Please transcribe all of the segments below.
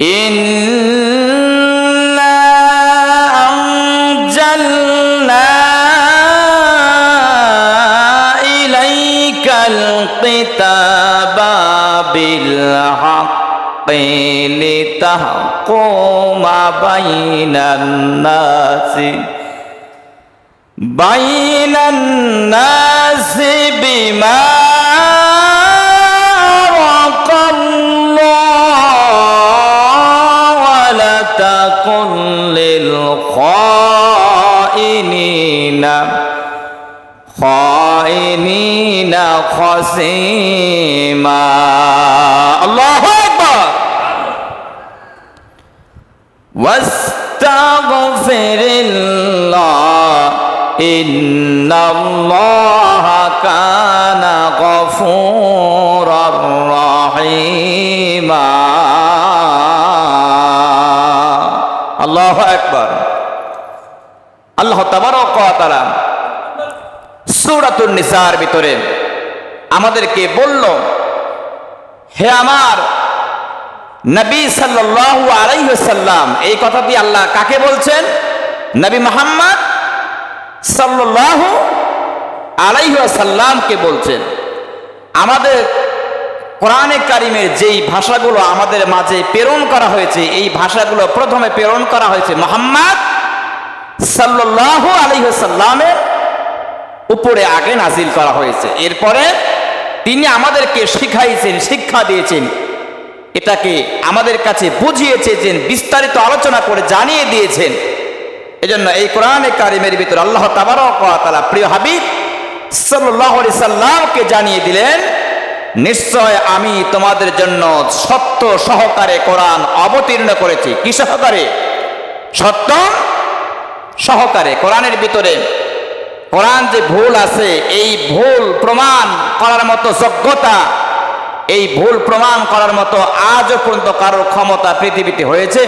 إنا أنزلنا إليك الكتاب بالحق لتحكم بين الناس بين الناس بما خائنين خصيما الله أكبر واستغفر الله إن الله كان غفورا رحيما الله أكبر আল্লাহ তাবারক ওয়া তাআলা সূরাতুন নিসার ভিতরে আমাদেরকে বলল, হে আমার নবী সাল্লাল্লাহু আলাইহি ওয়াসাল্লাম, এই কথাটি আল্লাহ কাকে বলছেন? নবী মুহাম্মদ সাল্লাল্লাহু আলাইহি ওয়াসাল্লামকে বলছেন। আমাদের কোরআনে কারিমের যেই ভাষাগুলো আমাদের মাঝে প্রেরণ করা হয়েছে, এই ভাষাগুলো প্রথমে প্রেরণ করা হয়েছে মোহাম্মদ সাল্লাল্লাহু আলাইহি ওয়াসাল্লামের উপরে আগে নাজিল করা হয়েছে। এরপরে তিনি আমাদেরকে শিখাইছেন, শিক্ষা দিয়েছেন। এটাকে আমাদের কাছে বুঝিয়েছেন, বিস্তারিত আলোচনা করে জানিয়ে দিয়েছেন। এজন্য এই কোরআনে কারিমের ভিতর আল্লাহ তাআলা প্রিয় হাবিব আলাইহি সাল্লামকে জানিয়ে দিলেন, নিশ্চয় আমি তোমাদের জন্য সত্য সহকারে কোরআন অবতীর্ণ করেছি। কি সহকারে সত্য সহকারে কোরআনের ভিতরে কোরআন যে ভুল আছে, এই ভুল প্রমাণ করার মতো যোগ্যতা, এই ভুল প্রমাণ করার মতো আজও পর্যন্ত কারোর ক্ষমতা পৃথিবীতে হয়েছে?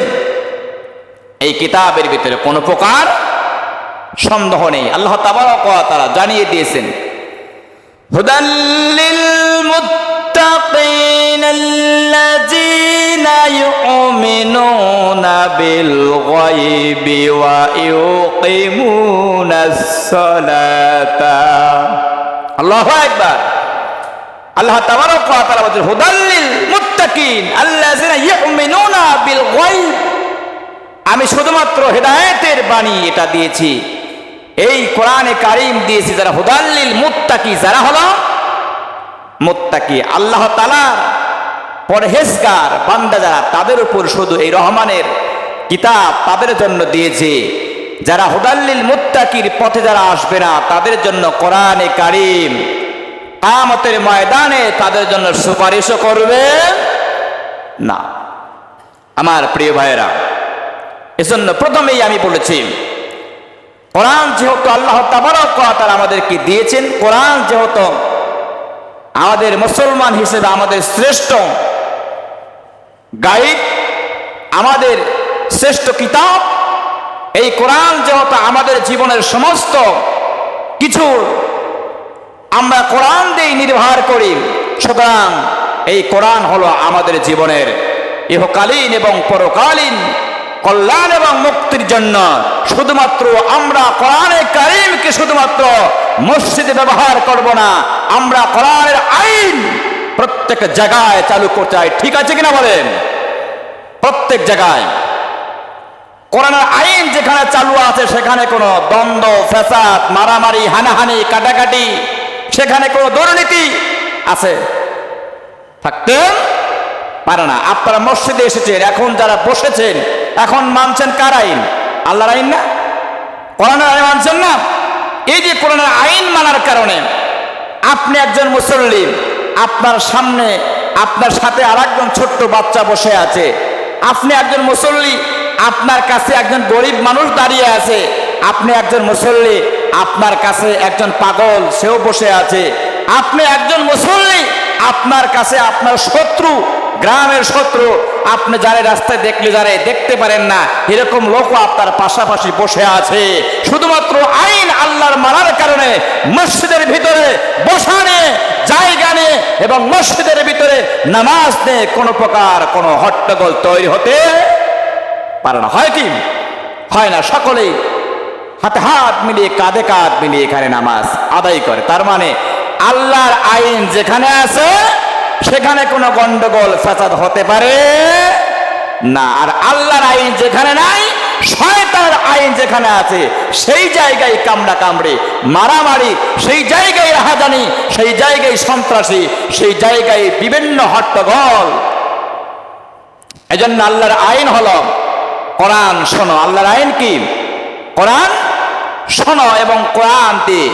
এই কিতাবের ভিতরে কোনো প্রকার সন্দেহ নেই। আল্লাহ তাআলা জানিয়ে দিয়েছেন হুদাল্লিল মুত্তাকিন আল্লাযীনা বিল গায়বি ওয়া ইউকিমুনাস সালাতা আল্লাহু তাবারক ওয়া তাআলা বলেন হুদাল্লিল মুত্তাকিন আল্লাযীনা ইউমিনুনা বিল গায়ব আমি শুধুমাত্র হেদায়েতের বাণী এটা দিয়েছি। এই কোরআনে কারিম দিয়েছি যারা হুদাল্লিল মুত্তাকি যারা হলো মুত্তাকি। আল্লাহ তালার পরহেজগার, বান্দা যারা, তাদের উপর শুধু এই রহমানের কিতাব তাদের জন্য দিয়েছে। যারা হুদাল্লিল মুত্তাকির পথে যারা আসবে না, তাদের জন্য কোরআনে কারিম কামতের ময়দানে তাদের জন্য সুপারিশও করবে না। আমার প্রিয় ভাইয়েরা, এজন্য প্রথমেই আমি বলেছি, কোরআন যেহেতু আল্লাহ তাআলা আমাদেরকে দিয়েছেন, কোরআন যেহেতু আমাদের মুসলমান হিসেবে আমাদের শ্রেষ্ঠ গাইড, আমাদের শ্রেষ্ঠ কিতাব। এই কোরআন যেহেতু আমাদের জীবনের সমস্ত কিছু, আমরা কোরআন দিয়ে নির্ভর করি। সুতরাং এই কোরআন হলো আমাদের জীবনের ইহকালীন এবং পরকালীন কল্যাণ এবং মুক্তির জন্য। শুধুমাত্র আমরা কোরআনে কারিমকে শুধুমাত্র মসজিদে ব্যবহার করব না, আমরা কোরআনের আইন প্রত্যেক জায়গায় চালু করতে চাই। ঠিক আছে কিনা বলেন? প্রত্যেক জায়গায়। কোরআনের আইন যেখানে চালু আছে, সেখানে কোনো দ্বন্দ্ব, ফ্যাসাদ, মারামারি, হানাহানি, কাটাকাটি, সেখানে কোনো দুর্নীতি আছে? থাকতে পারে না। আপনারা মসজিদে এসেছেন, এখন যারা বসেছেন, এখন মানছেন কার আইন? আল্লাহর আইন না? কোরআনের আইন মানছেন না? এই যে কোরআনের আইন মানার কারণে আপনি একজন মুসল্লি আপনার সামনে, আপনার সাথে আর একজন ছোট্ট বাচ্চা বসে আছে, আপনি একজন মুসল্লি আপনার কাছে একজন গরিব মানুষ দাঁড়িয়ে আছে, আপনি একজন মুসল্লি, আপনার কাছে একজন পাগল, সেও বসে আছে। আপনি একজন মুসল্লি, আপনার কাছে আপনার শত্রু, গ্রামের শত্রু, আপনি যারা রাস্তায় দেখলে যারা দেখতে পারেন না, এরকম লোকও আপনার পাশাপাশি বসে আছে। শুধুমাত্র আইন আল্লাহর মারার কারণে মসজিদের ভিতরে বসানে জায়গা নেই এবং মসজিদের ভিতরে নামাজ নেই, কোনো প্রকার কোনো হট্টগোল তৈরি হতে পারে না। হয় কি? হয় না সকলেই হাতে হাত মিলিয়ে, কাঁধে কাঁধ মিলিয়ে এখানে নামাজ আদায় করে। তার মানে আল্লাহর আইন যেখানে আছে, সেখানে কোনো গন্ডগোল, ফ্যাসাদ হতে পারে না। আর আল্লাহর আইন যেখানে নাই, শয়তানের আইন যেখানে আছে, সেই জায়গায় কামড়া কামড়ে, মারামারি, সেই জায়গায় রাহাজানি, সেই জায়গায় সন্ত্রাসী, সেই জায়গায় বিভিন্ন হট্টগোল। এজন্য আল্লাহর আইন হলো কোরআন শোনো। আল্লাহর আইন কি? কোরআন শোনো এবং কোরআন দিয়ে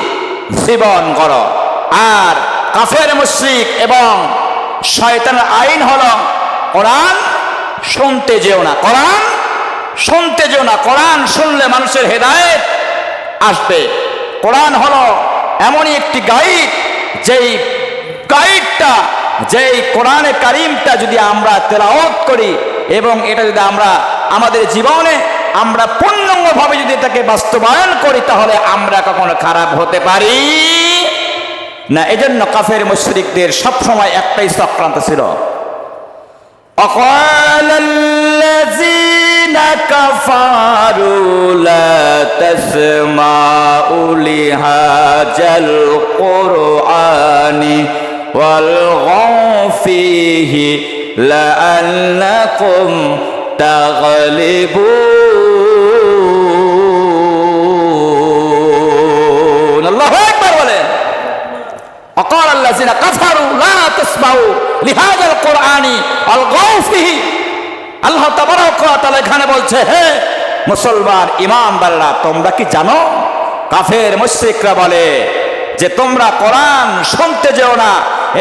জীবন করো। আর কাফের, মুশ্রিক এবং শয়তানের আইন হলো কোরআন শুনতে যেও না। কোরআন শুনতে যেও না। কোরআন শুনলে মানুষের হেদায়েত আসবে। কোরআন হলো এমনই একটি গাইড। যেই গাইডটা, যেই কোরআনে কারিমটা যদি আমরা তেলাওয়াত করি এবং এটা যদি আমরা আমাদের জীবনে আমরা পূর্ণাঙ্গভাবে যদি এটাকে বাস্তবায়ন করি তাহলে আমরা কখনো খারাপ হতে পারি না এজন্য কাফের মুশরিকদের সবসময় একটাই চক্রান্ত ছিল وقال الذين كفروا لا تسمعوا لهذا القرآن والغوا فيه لعلكم تغلبون الله أكبر বলেন وقال الذين كفروا لا تسمعوا لهذا القرآن والغوا فيه আল্লাহ তাবারক ওয়া তাআলা এখানে বলছে হে মুসলমান ইমানদাররা তোমরা কি জানো কাফের মুশরিকরা বলে যে তোমরা কোরআন শুনতে যেও না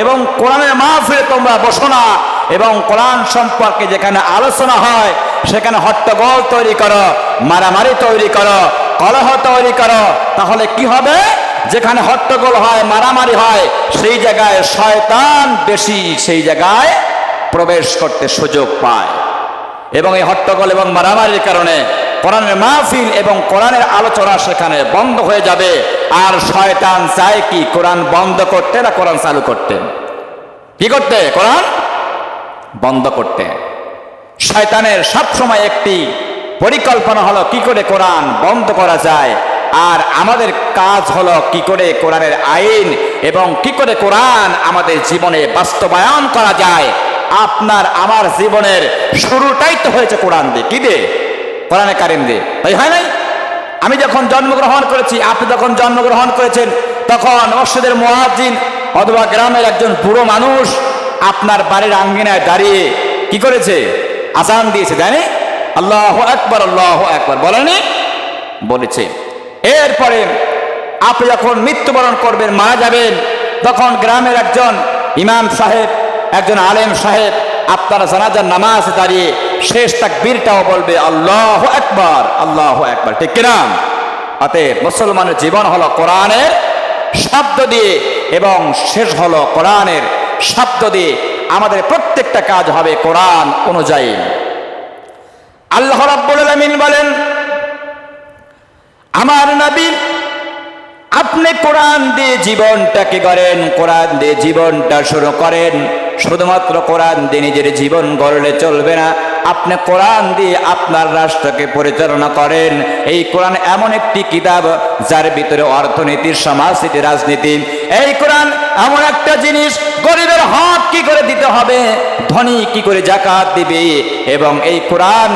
এবং কোরআনের মাহফিলে তোমরা বসো না এবং কোরআন সম্পর্কে যেখানে আলোচনা হয়, সেখানে হট্টগোল তৈরি করো, মারামারি তৈরি করো, কলহ তৈরি করো। তাহলে কি হবে? যেখানে হট্টগোল হয়, মারামারি হয়, সেই জায়গায় শয়তান বেশি সেই জায়গায় প্রবেশ করতে সুযোগ পায়। এবং এই হট্টগোল এবং মারামারির কারণে কোরআনের মাহফিল এবং কোরআনের আলোচনা সেখানে বন্ধ হয়ে যাবে। আর শয়তান চায় কি, কোরআন বন্ধ করতে না কোরআন চালু করতে? কি করতে? কোরআন বন্ধ করতে। শয়তানের সবসময় একটি পরিকল্পনা হলো কি করে কোরআন বন্ধ করা যায়, আর আমাদের কাজ হলো কি করে কোরআনের আইন এবং কি করে কোরআন আমাদের জীবনে বাস্তবায়ন করা যায়। আপনার, আমার জীবনের শুরুটাই তো হয়েছে কোরআন দিয়ে। কি দিয়ে? কোরআনে কারিম দিয়ে। তাই হয় নাই? আমি যখন জন্মগ্রহণ করেছি, আপনি যখন জন্মগ্রহণ করেছেন, তখন মসজিদের মহাজিন অথবা গ্রামের একজন বুড়ো মানুষ আপনার বাড়ির আঙ্গিনায় দাঁড়িয়ে কি করেছে? আজান দিয়েছে, জানি? আল্লাহ একবার আল্লাহ একবার বলেনি বলেছে। এরপরে আপনি যখন মৃত্যুবরণ করবেন, মারা যাবেন, তখন গ্রামের একজন ইমাম সাহেব, একজন আলেম সাহেব আপনারা জানাজার নামাজ দাঁড়িয়ে শেষ তাকবীরটাও বলবে, আল্লাহ একবার আল্লাহ একবার ঠিক কিনা? অতএব মুসলমানের জীবন হলো কোরআনের শব্দ দিয়ে এবং শেষ হলো কোরআনের শব্দ দিয়ে আমাদের প্রত্যেকটা কাজ হবে কোরআন অনুযায়ী। আল্লাহ রাব্বুল আলামিন বলেন আমার নবী আপনি কোরআন দিয়ে জীবনটাকে গড়েন, কোরআন দিয়ে জীবনটা শুরু করেন। শুধুমাত্র কোরআন দিয়ে নিজের জীবন গড়লে চলবে না। আপনি কোরআন দিয়ে আপনার রাষ্ট্রকে পরিচালনা করেন। এই কোরআন এমন একটি কিতাব, যার ভিতরে অর্থনীতি, সমাজনীতি, রাজনীতি। এই কোরআন এমন একটা জিনিস, গরিবের হক কি করে দিতে হবে? ধনী কি করে জাকাত দিবে? এবং এই কোরআন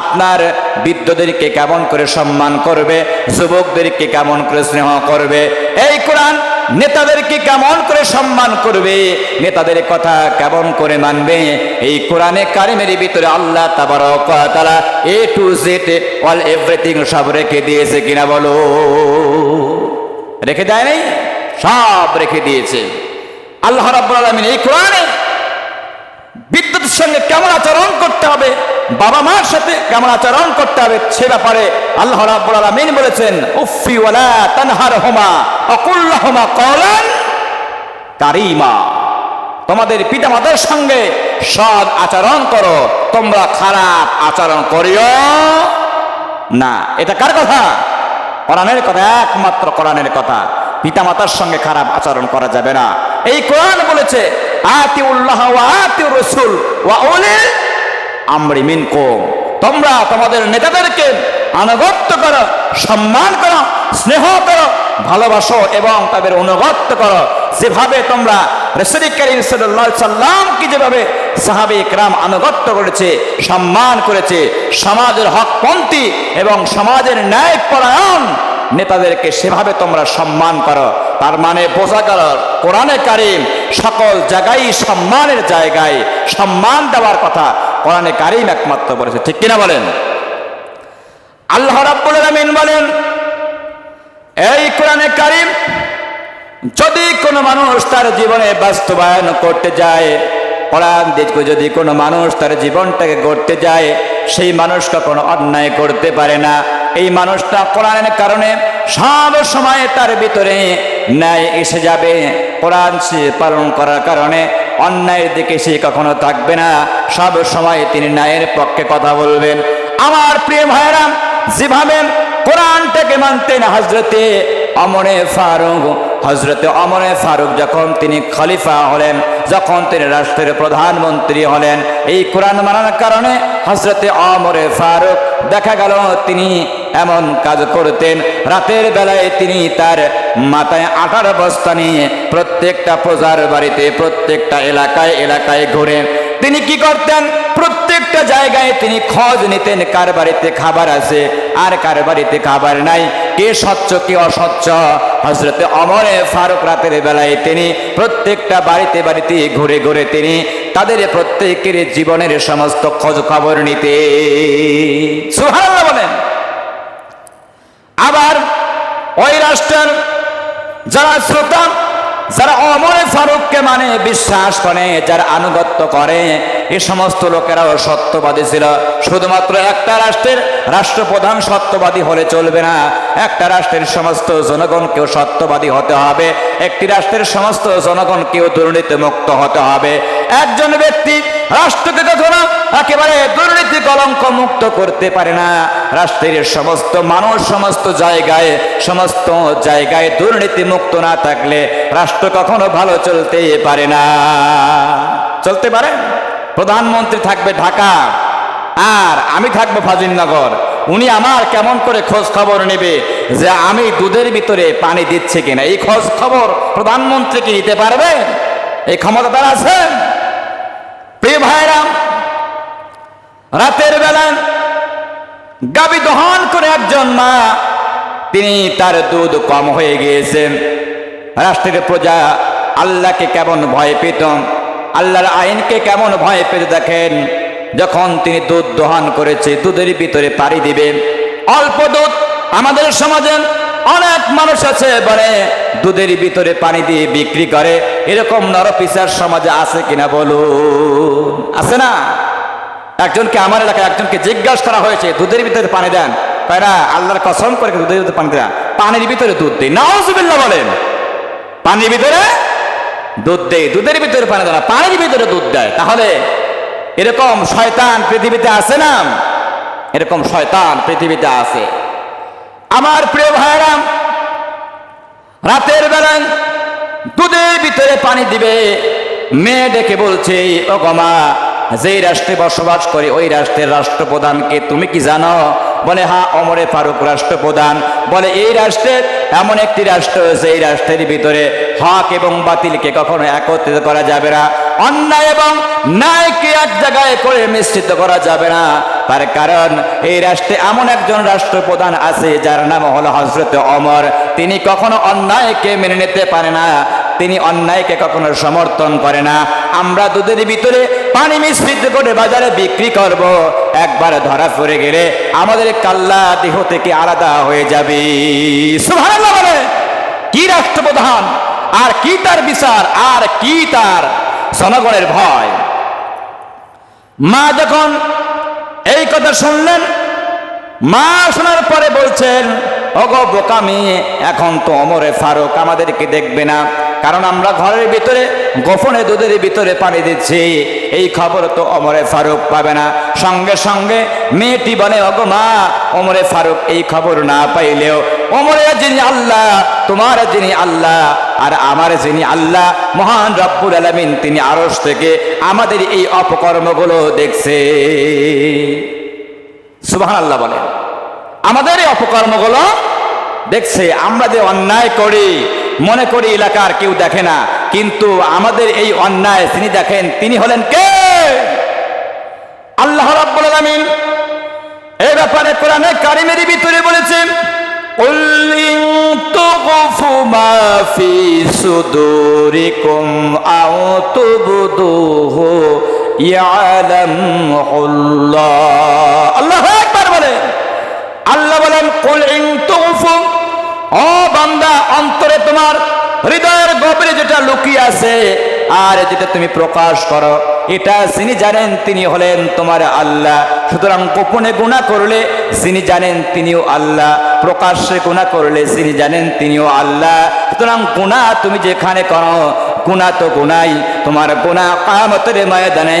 আপনার বৃদ্ধদেরকে কেমন করে সম্মান করবে, যুবকদেরকে কেমন করে স্নেহ করবে, এই কোরআন নেতাদেরকে কেমন করে সম্মান করবে, নেতাদের কথা কেমন করে মানবে, এই কোরআনে কারিমের ভিতরে আল্লাহ তাবারা A to Z all everything সব রেখে দিয়েছে কিনা বলো? রেখে দেয় নাই? সব রেখে দিয়েছে। আল্লাহ রাব্বুল আলামিন এই কোরআনে বিদ্যুতের সঙ্গে কেমন আচরণ করতে হবে? বাবা মার সাথে কেমন আচরণ করতে হবে? সে ব্যাপারে আল্লাহ রাব্বুল আলামিন বলেছেন উফি ওয়ালা তানহারহুমা আকুল্লাহুমা কওলান কারীমা। তোমাদের পিতামাতার সঙ্গে সৎ আচরণ করো, তোমরা খারাপ আচরণ করিও না। এটা কার কথা? কোরআনের কথা, একমাত্র কোরআনের কথা। পিতামাতার সঙ্গে খারাপ আচরণ করা যাবে না। এই কোরআন বলেছে আতি উল্লাহ রসুল ওয়া মিনকুম। তোমরা তোমাদের নেতাদেরকে আনুগত্য করো, সম্মান করো, স্নেহ করো, ভালোবাসো এবং তাদের অনুগত্য করো। যেভাবে তোমরা সাল্লামকে যেভাবে সাহাবে ইকরাম আনুগত্য করেছে, সম্মান করেছে, সমাজের হকপন্থী এবং সমাজের ন্যায় পরায়ণ নেতাদেরকে সেভাবে তোমরা সম্মান করো। তার মানে বোঝা গেল, কোরআনে কারিম সকল জায়গায় সম্মানের জায়গায় সম্মান দেওয়ার কথা কোরআনে কারিম একমাত্র বলেছে। ঠিক কিনা বলেন? আল্লাহ রাব্বুল আলামিন বলেন, এই কোরআনে কারিম যদি কোনো মানুষ তার জীবনে বাস্তবায়ন করতে যায়, কোরআন দেখবে যদি কোনো মানুষ তার জীবনটাকে গড়তে যায় সেই মানুষ কখনো অন্যায় করতে পারে না। এই মানুষটা কোরআনের কারণে সব সময় তার ভিতরে ন্যায় এসে যাবে। কোরআন সে পালন করার কারণে অন্যায়ের দিকে সে কখনো থাকবে না। সব সময় তিনি ন্যায়ের পক্ষে কথা বলবেন। আমার প্রিয় ভাইরাম যেভাবে কোরআনটাকে মানতেন হজরতে অমরে ফারুক হজরতে অমরে ফারুক যখন তিনি খলিফা হলেন যখন তিনি রাষ্ট্রের প্রধানমন্ত্রী হলেন, এই কোরআন মানার কারণে হজরতে অমরে ফারুক দেখা গেল, তিনি এমন কাজ করতেন, রাতের বেলায় তিনি তার মাথায় আটার বস্তা নিয়ে প্রত্যেকটা প্রজার বাড়িতে, প্রত্যেকটা এলাকায় এলাকায় ঘুরেন। তিনি কি করতেন? প্রত্যেকটা জায়গায় তিনি খোঁজ নিতেন কার বাড়িতে খাবার আছে, আর কার বাড়িতে খাবার নাই, কে স্বচ্ছ, কে অস্বচ্ছ। হজরতে অমরে ফারুক রাতের বেলায় তিনি প্রত্যেকটা বাড়িতে বাড়িতে ঘুরে ঘুরে তিনি তাদের প্রত্যেকের জীবনের সমস্ত খোঁজ খবর নিতে বলেন। আবার ওই রাষ্ট্রের যারা শ্রোতা যারা অমরে ফারুককে মানে বিশ্বাস করে, যারা আনুগত্য করে এই সমস্ত লোকেরাও সত্যবাদী ছিল। শুধুমাত্র একটা রাষ্ট্রের রাষ্ট্রপ্রধান সত্যবাদী হলে চলবে না। একটা রাষ্ট্রের সমস্ত জনগণকেও সত্যবাদী হতে হবে। একটি রাষ্ট্রের সমস্ত জনগণকেও দুর্নীতি মুক্ত হতে হবে। একজন ব্যক্তি রাষ্ট্রকে কখনো একেবারে দুর্নীতি কলঙ্ক মুক্ত করতে পারে না। রাষ্ট্রের সমস্ত মানুষ সমস্ত জায়গায় সমস্ত জায়গায় দুর্নীতি মুক্ত না থাকলে রাষ্ট্র কখনো ভালো চলতে পারে না। চলতে পারে? প্রধানমন্ত্রী থাকবে ঢাকা। আর আমি থাকব ফাজিলনগর। উনি আমার কেমন করে খোঁজ খবর নেবে যে আমি দুধের ভিতরে পানি দিচ্ছে কিনা? এই খোঁজ খবর প্রধানমন্ত্রী কি নিতে পারবে? এই ক্ষমতা তার আছে? প্রিয় ভাইরাম রাতের বেলা গাবি দহন করে একজন মা, তিনি তার দুধ কম হয়ে গিয়েছেন। রাষ্ট্রের প্রজা আল্লাহকে কেমন ভয় পেত, আল্লাহর আইনকে কেমন ভয় পেতে দেখেন, যখন তিনি দুধ দহন করেছে, দুধের ভিতরে পাড়ি দিবে। অল্প দুধ আমাদের সমাজে অনেক মানুষ আছে, বলে দুধের ভিতরে পানি দিয়ে বিক্রি করে। এরকম নরপিসার সমাজে আছে কিনা বলো আছে না? একজনকে আমার এলাকায় একজনকে জিজ্ঞাসা করা হয়েছে, দুধের ভিতরে পানি দেন। তারা আল্লাহর কসম করে দুধের ভিতরে পানি দেন? পানির ভিতরে দুধ দেয় নাউজুবিল্লাহ বলেন, পানির ভিতরে দুধ দেয় দুধের ভিতরে পানি দেয় পানির ভিতরে দুধ দেয়। তাহলে এরকম শয়তান পৃথিবীতে আছে না? এরকম শয়তান পৃথিবীতে আছে। আমার প্রিয় ভাইরাম রাতের বেলা দুধের ভিতরে পানি দিবে। মেয়ে ডেকে বলছে ও গমা যেই রাষ্ট্রে বসবাস করে, ওই রাষ্ট্রের রাষ্ট্রপ্রধানকে তুমি কি জানো? বলে হ্যাঁ অমরে ফারুক রাষ্ট্রপ্রধান। বলে, এই রাষ্ট্রের এমন একটি রাষ্ট্র সেই রাষ্ট্রের ভিতরে হক এবং বাতিলকে কখনো একত্রিত করা যাবে না। অন্যায় এবং ন্যায়কে এক জায়গায় করে মিশ্রিত করা যাবে না। তার কারণ, এই রাষ্ট্রে এমন একজন রাষ্ট্রপ্রধান আছে যার নাম হলো হজরত অমর তিনি কখনো অন্যায়কে মেনে নিতে পারে না। তিনি অন্যায়কে কখনো সমর্থন করে না। আমরা দুধের ভিতরে পানি মিশ্রিত করে বাজারে বিক্রি করব। একবার ধরা পড়ে গেলে আমাদের কাল্লা দেহ থেকে আলাদা হয়ে যাবে। কি রাষ্ট্রপ্রধান? আর কি তার বিচার? আর কি তার? জনগণের ভয়। মা যখন এই কথা শুনলেন? মা শোনার পরে বলছেন, ওগো বোকা মেয়ে এখন তো অমরে ফারুক, আমাদেরকে দেখবে না। কারণ আমরা ঘরের ভিতরে, গোপনে দুধের ভিতরে পানি দিচ্ছি। এই খবর তো অমরে ফারুক পাবে না। সঙ্গে সঙ্গে মেয়েটি বলে, ওগো মা, অমরে ফারুক, এই খবর না পাইলেও ওমরে যিনি আল্লাহ, তোমার যিনি আল্লাহ, আর আমার যিনি আল্লাহ, মহান রব্বুল আলমিন, তিনি আরস থেকে আমাদের এই অপকর্মগুলো দেখছে। সুবহান আল্লাহ বলে আমাদের এই অপকর্মগুলো দেখছে আমরা যে অন্যায় করি মনে করি এলাকার কেউ দেখে না কিন্তু আমাদের এই অন্যায় তিনি দেখেন তিনি হলেন কে আল্লাহ রাব্বুল আলামিন এই ব্যাপারে কোরআনে কারিমের ভিতরে বলেছেন قل إن تخفوا ما في صدوركم أو تبدوه يعلمه الله আল্লাহ একবার বলেন আল্লাহ বলেন, কুল ইন তুফু ও বান্দা, অন্তরে তোমার হৃদয়ের গভীরে যেটা লুকিয়ে আছে, আর যেটা তুমি প্রকাশ করো, এটা যিনি জানেন তিনি হলেন তোমার আল্লাহ। সুতরাং গোপনে গুণা করলে যিনি জানেন তিনিও আল্লাহ, প্রকাশ্যে গুণা করলে যিনি জানেন তিনিও আল্লাহ। সুতরাং গুণা তুমি যেখানে করো গুণা তো গুনাই। তোমার গুণা কামতের ময়দানে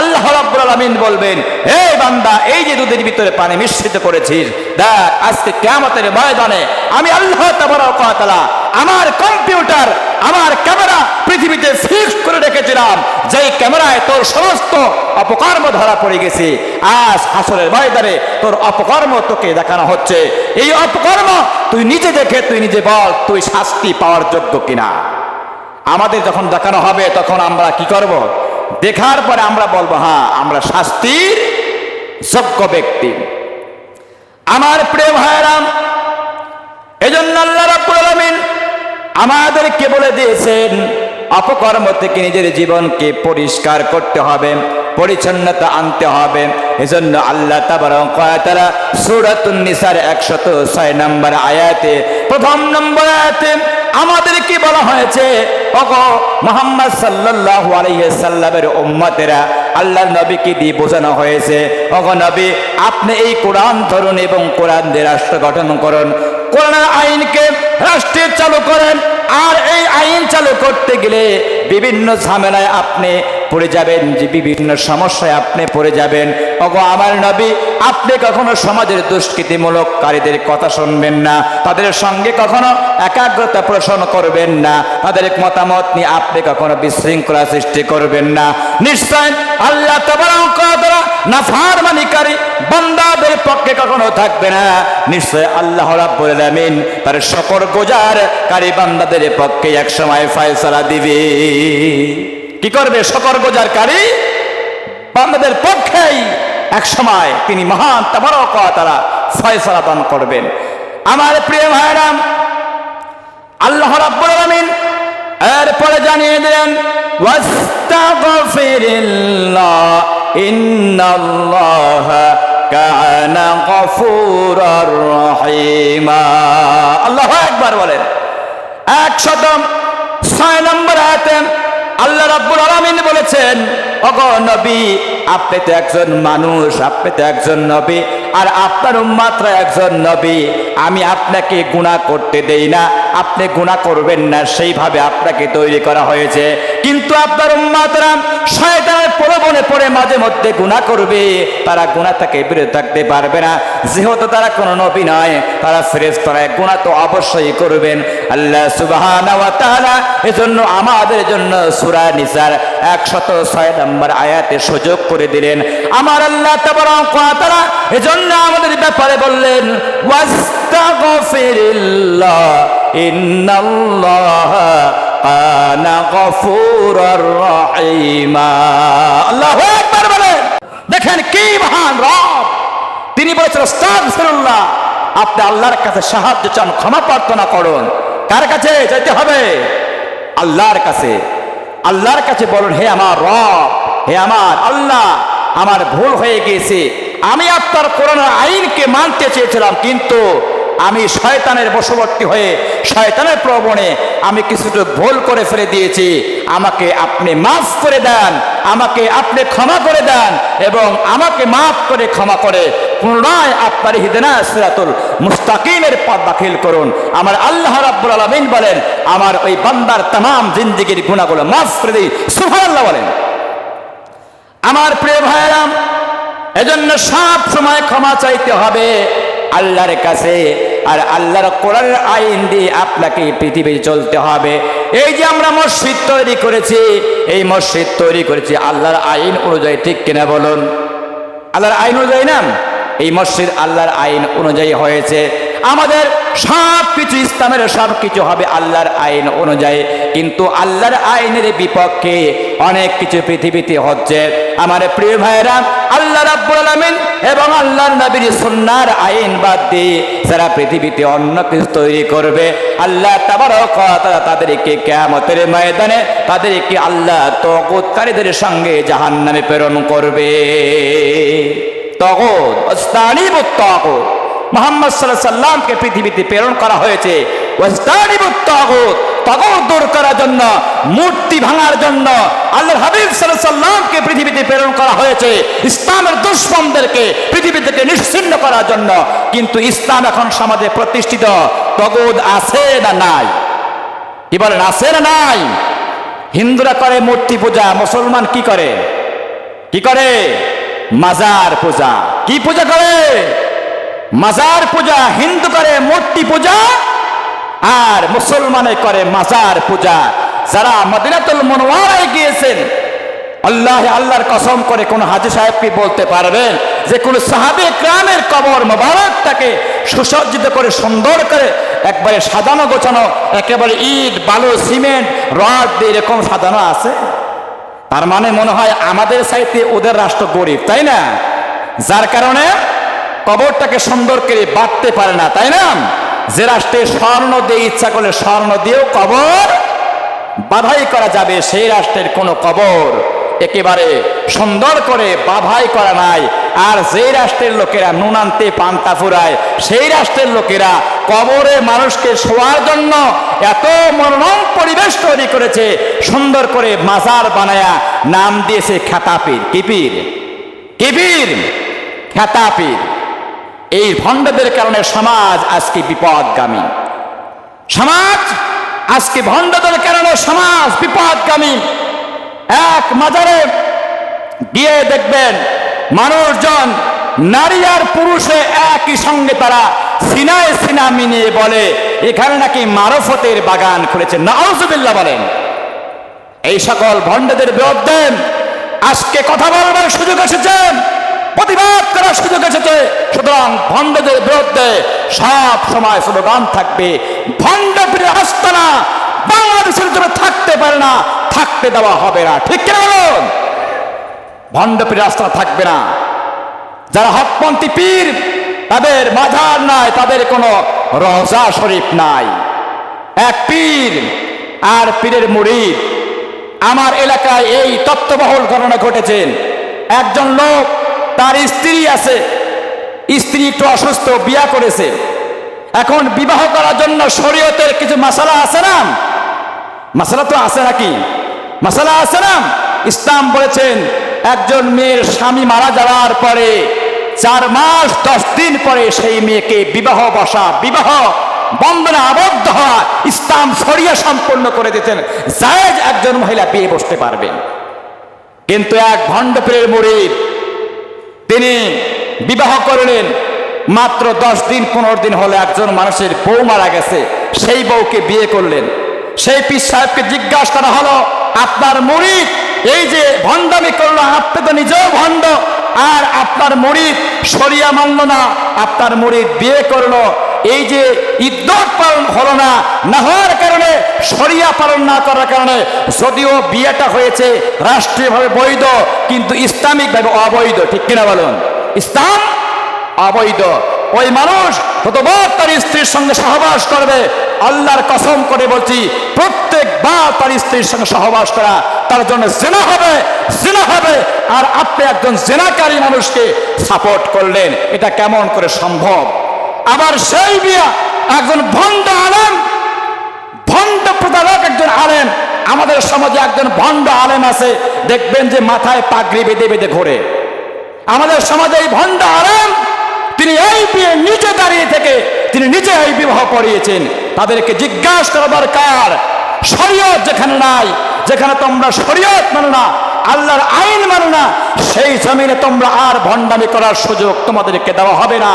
আল্লাহ রাব্বুল আলামিন বলবেন, হে বান্দা, এই যে দুধের ভিতরে পানি মিশ্রিত করেছিস, দেখ, আজকে কিয়ামতের ময়দানে আমি আল্লাহ তাবারক তাআলা আমার কম্পিউটার, আমার ক্যামেরা পৃথিবীতে ফিক্স করে রেখেছিলাম, যেই ক্যামেরায় তোর সমস্ত অপকর্ম ধরা পড়ে গেছে। আজ হাসরের ময়দানে তোর অপকর্ম তোকে দেখানো হচ্ছে। এই অপকর্ম তুই নিজে দেখে, তুই নিজে বল, তুই শাস্তি পাওয়ার যোগ্য কিনা? আমাদের যখন দেখানো হবে, তখন আমরা কি করব? দেখার পরে আমরা বলব হ্যাঁ আমরা শাস্তির যোগ্য ব্যক্তি। আমার প্রিয় ভাইরাম এজন্য আল্লাহ রাব্বুল আলামিন আমাদেরকে বলে দিয়েছেন, অপকর্ম থেকে নিজের জীবনকে পরিষ্কার করতে হবে, পরিচ্ছন্নতা আনতে হবে। এজন্য আল্লাহ তাবারা সূরাতুন নিসার 106 নম্বর আয়াতে, প্রথম নম্বর আয়াতে আমাদেরকে বলা হয়েছে মোহাম্মদ সাল্লাহ আলাইহি সাল্লামের উম্মতেরা, আল্লাহর নবীকে দিয়ে বোঝানো হয়েছে অগ নবী, আপনি এই কোরআন ধরুন এবং কোরআন দিয়ে রাষ্ট্র গঠন করুন। কোরআনের আইনকে রাষ্ট্রে চালু করেন, আর এই আইন চালু করতে গেলে বিভিন্ন ঝামেলায় আপনি পড়ে যাবেন যে বিভিন্ন সমস্যায় আপনি পড়ে যাবেন। ওগো, আমার নবী, আপনি কখনো সমাজের দুষ্কৃতিমূলক কারীদের কথা শুনবেন না। তাদের সঙ্গে কখনো একাগ্রতা পোষণ করবেন না। তাদের মতামত নিয়ে আপনি কখনো বিশৃঙ্খলা সৃষ্টি করবেন না। নিশ্চয় আল্লাহ তাবারা নাফারমানিকারী বান্দাদের পক্ষে কখনো থাকবে না। নিশ্চয় আল্লাহ রাব্বুল আলামিন তার শকর গোজার কারী বান্দাদের পক্ষে এক সময় ফয়সালা দিবে। কি করবে? শকর গোজার কারী বান্দাদের পক্ষেই এক সময় তিনি মহান তাবারক তাআলা ফয়সালা দান করবেন। আমার প্রিয় ভাইরাম আল্লাহ রাব্বুল আলামিন এরপরে জানিয়ে দিলেন, ওয়াস্তাগফিরিল্লাহ, ইন্নাল্লাহ কানা গফুরার রহিমা। আল্লাহ একবার বলেন। একশত ছয় নম্বর আয়াতে আল্লাহ রাব্বুল আলামিন বলেছেন, ওগো নবী, আপনি তো একজন মানুষ, আপনি তো একজন নবী, আর আপনার উম্মাত্রা একজন নবী। আমি আপনাকে গুনাহ করতে দেই না, আপনি গুনাহ করবেন না, সেইভাবে আপনাকে তৈরি করা হয়েছে। কিন্তু আপনার উম্মাতরা শয়তানের প্রলোভনে পড়ে মাঝে মধ্যে গুনাহ করবে। তারা গুনাহ থেকে বিরত থাকতে পারবে না। যেহেতু তারা কোনো নবী নয়, তারা ফেরেশতারা গুনাহ তো অবশ্যই করবেন। আল্লাহ তাআলা এজন্য, আমাদের জন্য সূরা নিসার 106 নম্বর আয়াতে সুযোগ করে দিলেন। আমার আল্লাহ তাআলা এজন্য আমাদের ব্যাপারে বললেন দেখেন কি মহান রব। তিনি বলেছেন আপনি আল্লাহর কাছে সাহায্য চান, ক্ষমা প্রার্থনা করুন। কার কাছে? যেতে হবে। আল্লাহর কাছে। আল্লাহর কাছে বলুন, হে আমার রব, হে আমার আল্লাহ, আমার ভুল হয়ে গিয়েছে। আমি আপনার কোরআন আইনকে মানতে চেয়েছিলাম, কিন্তু আমি শয়তানের বশবর্তী হয়ে, শয়তানের প্রবণে আমি কিছুটা ভুল করে ফেলে দিয়েছি। আমাকে আপনি মাফ করে দেন, আমাকে আপনি ক্ষমা করে দেন এবং আমাকে মাফ করে ক্ষমা করে পুনরায় আপনার হিদেনা সিরাতুল মুস্তাকিমের পথ দাখিল করুন। আমার আল্লাহ রাব্বুল আলামিন বলেন, আমার ওই বান্দার তাম জিন্দিগির গুণাগুলো মাফ করে দিই। সুবহানাল্লাহ বলেন। আমার প্রিয় ভাইরাম এজন্য সব সময় ক্ষমা চাইতে হবে। আল্লাহর কাছে আর আল্লাহর কোরআন আইন দিয়ে আপনাকে পৃথিবী চলতে হবে। এই যে আমরা মসজিদ তৈরি করেছি, এই মসজিদ তৈরি করেছি, আল্লাহর আইন অনুযায়ী ঠিক কিনা বলুন? আল্লাহর আইন অনুযায়ী না? এই মসজিদ আল্লাহর আইন অনুযায়ী হয়েছে। আমাদের সব কিছু ইসলামের সব কিছু হবে আল্লাহর আইন অনুযায়ী। কিন্তু আল্লাহর আইনের বিপক্ষে অনেক কিছু পৃথিবীতে হচ্ছে। আমার প্রিয় ভাইরা আল্লাহ রাব্বুল আলামিন এবং আল্লাহর নবীর সুন্নাহর আইন বাদ দিয়ে যারা পৃথিবীতে অন্য কিছু তৈরি করবে। আল্লাহ তাবারক তাআলা তাদেরকে কিয়ামতের ময়দানে তাদেরকে আল্লাহ তগুতকারীদের সঙ্গে জাহান্নামে প্রেরণ করবে। তগদ ওয়াস্তানিবুত তাগুত। মোহাম্মদ সাল্লাহ সাল্লামকে পৃথিবীতে প্রেরণ করা হয়েছে। তগদ দূর করার জন্য, মূর্তি ভাঙার জন্য আল্লাহ হাবিব সাল্লামকে পৃথিবীতে প্রেরণ করা হয়েছে। ইসলামের দুশ্মনদেরকে পৃথিবী থেকে নিশ্চিন্ন করার জন্য। কিন্তু ইসলাম এখন সমাজে প্রতিষ্ঠিত। তগদ আছে না নাই? কি বলেন, আছে না নাই? হিন্দুরা করে মূর্তি পূজা, মুসলমান কি করে? কি করে? মাজার পূজা। কি পূজা করে? মাজার পূজা, হিন্দু করে মূর্তি পূজা আর মুসলমানে করে মাজার পূজা। যারা মদিনাতুল মনোয়ারায় গিয়েছেন, আল্লাহ আল্লাহর কসম করে কোন হাজি সাহেবকে বলতে পারবেন? যে কোন সাহাবে গ্রামের কবর মোবারকটাকে সুসজ্জিত করে, সুন্দর করে একবারে সাজানো গোছানো, একেবারে ইট, বালু, সিমেন্ট, রড দিয়ে এরকম সাজানো আছে? তার মানে মনে হয় আমাদের সাইতে ওদের রাষ্ট্র গরিব, তাই না? যার কারণে কবরটাকে সুন্দর করে বাঁধতে পারে না, তাই না? যে রাষ্ট্রে স্বর্ণ দিয়ে ইচ্ছা করলে স্বর্ণ দিয়েও কবর বাধাই করা যাবে, সেই রাষ্ট্রের কোনো কবর একেবারে সুন্দর করে বাধাই করা নাই। আর যেই রাষ্ট্রের লোকেরা নুন আনতে, পান্তা ফুরায়, সেই রাষ্ট্রের লোকেরা কবরে মানুষকে শোয়ার জন্য এত মনোরম পরিবেশ তৈরি করেছে, সুন্দর করে মাজার বানায়া নাম দিয়েছে খ্যাতাপীর কিপির কিপির খ্যাতাপীর এই ভণ্ডদের কারণে সমাজ আজকে বিপদগামী। সমাজ আজকে ভণ্ডদের কারণে সমাজ বিপদগামী। এক মাজারে গিয়ে দেখবেন মানুষজন নারী আর পুরুষে একই সঙ্গে তারা সিনায় সিনা মিনিয়ে বলে, এখানে নাকি মারফতের বাগান খুলেছে। নাউজুবিল্লাহ বলেন, এই সকল ভণ্ডদের বিরুদ্ধে আজকে কথা বলবার সুযোগ এসেছে। প্রতিবাদ করার সুযোগ এসেছে। সুতরাং ভণ্ডদের বিরুদ্ধে সব সময় স্লোগান থাকবে ভণ্ড প্রিয় আস্তানা বাংলাদেশের জন্য থাকতে পারে না, থাকতে দেওয়া হবে না। ঠিক কিনা বলুন? ভণ্ড প্রিয় আস্তানা থাকবে না। যারা হকপন্থী পীর, তাদের মাঝার নাই, তাদের কোনো রজা শরীফ নাই। এক পীর আর পীরের মুড়িদ আমার এলাকায় এই তত্ত্ববহল ঘটনা ঘটেছেন একজন লোক তার স্ত্রী আছে। স্ত্রী একটু অসুস্থ, বিয়া করেছে। এখন বিবাহ করার জন্য শরীয়তের কিছু মশালা আছে না? মশালা তো আছে নাকি? মশালা আছে না? ইসলাম বলেছেন, একজন মেয়ের স্বামী মারা যাওয়ার পরে চার মাস, দশ দিন পরে সেই মেয়েকে বিবাহ বসা, বিবাহ বন্ধনে আবদ্ধ হওয়া, ইসলাম সরিয়া সম্পন্ন করে দিতেন। জায়েজ একজন মহিলা বিয়ে বসতে পারবেন। কিন্তু এক ভণ্ডপীরের মুড়িদ তিনি বিবাহ করলেন। মাত্র দশ দিন, পনেরো দিন হলে একজন মানুষের বউ মারা গেছে। সেই বউকে বিয়ে করলেন। সেই পীর সাহেবকে জিজ্ঞাসা করা হলো, আপনার মুড়ি এই যে ভণ্ডামি করল, আপনি তো নিজেও ভণ্ড। আর আপনার মুড়ি সরিয়া মানল না। আপনার মুড়ি বিয়ে করল এই যে ইদ্যত পালন হলো না না হওয়ার কারণে সরিয়া পালন না করার কারণে, যদিও বিয়েটা হয়েছে রাষ্ট্রীয়ভাবে বৈধ, কিন্তু ইসলামিকভাবে অবৈধ, ঠিক কিনা বলুন? ইসলাম অবৈধ। ওই মানুষ ততবার তার স্ত্রীর সঙ্গে সহবাস করবে, আল্লাহর কসম করে বলছি, প্রত্যেকবার তার স্ত্রীর সঙ্গে সহবাস করা, তার জন্য জেনা হবে জেনা হবে। আর আপনি একজন জেনাকারী মানুষকে সাপোর্ট করলেন, এটা কেমন করে সম্ভব? আবার সেই বিয়া একজন ভণ্ড আলেম, ভণ্ড প্রতারক একজন আলেম। আমাদের সমাজে একজন ভণ্ড আলেম আছে, দেখবেন যে মাথায় পাগড়ি বেঁধে বেঁধে ঘোরে। আমাদের সমাজে এই ভণ্ড আলেম, তিনি এই বিয়ে নিজে দাঁড়িয়ে থেকে তিনি নিজে এই বিবাহ পড়িয়েছেন তাদেরকে জিজ্ঞাসা করা? দরকার শরীয়ত যেখানে নাই যেখানে তোমরা শরীয়ত মানো না, আল্লাহর আইন মানো না, সেই জমিনে তোমরা আর ভণ্ডামি করার সুযোগ তোমাদেরকে দেওয়া হবে না।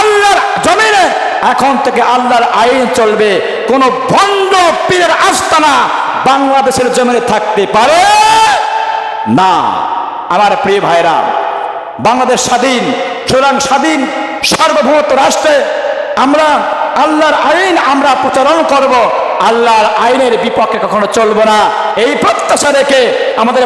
আল্লাহর জমিনে এখন থেকে আল্লাহর আইন চলবে, কোন ভণ্ড পীরের আস্তানা বাংলাদেশের জমিনে থাকতে পারে না। আমার প্রিয় ভাইরা, বাংলাদেশ স্বাধীন সুতরাং স্বাধীন, সার্বভৌমত্ব রাষ্ট্রে আমরা আল্লাহর আইন আমরা প্রচারণ করব। আল্লাহর আইনের বিপক্ষে কখনো চলবো না। এই প্রত্যাশা রেখে আমাদের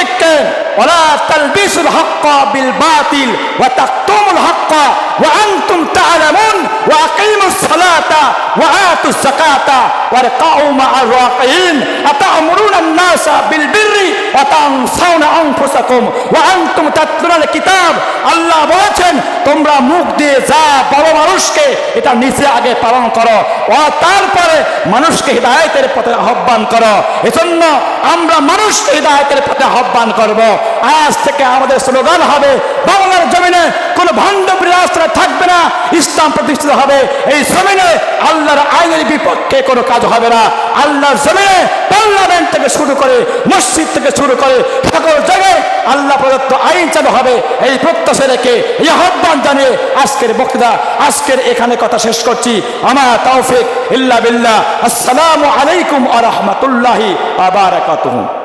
প্রত্যেককে ওলা তালবিসুল হক্কা বিল বাতিল, ওয়া তাকতুমুল হক্কা, ওয়া আনতুম তা'লামুন ওয়া আকিমুস সালাতা, ওয়া আতুজ যাকাতা, ওয়ারকাউ মা'আর রাকিন আতা'মুরুনা আন-নাসা বিল বিররি, ওয়া তানসাউনা আনফুসাকুম, ওয়া আনতুম তাতলুনাল কিতাব। আল্লাহ বলেছেন, তোমরা মুখ দিয়ে যা বড় মানুষকে এটা নিচে আগে পালন করো, ও তারপরে মানুষকে হৃদায়তের পথে আহ্বান করো। এজন্য আমরা মানুষকে হৃদায়তের পথে আহ্বান করব। আজ থেকে আমাদের স্লোগান হবে, বাংলার জমিনে কোনো ভণ্ডপুরী রাস্তা থাকবে না, ইসলাম প্রতিষ্ঠিত হবে। এই জমিনে আল্লাহর আইনের বিপক্ষে কোনো কাজ হবে না। আল্লাহর জমিনে পার্লামেন্ট থেকে শুরু করে, মসজিদ থেকে শুরু করে, সকল জায়গায় আল্লাহ প্রদত্ত আইন চালু হবে। এই প্রত্যাশা রেখে এই আহ্বান জানিয়ে আজকের বক্তৃতা, আজকের এখানে কথা শেষ করছি। আমার তৌফিক ইল্লা বিল্লাহ। আসসালামু আলাইকুম আ রহমতুল্লাহি আবারাকাতুহু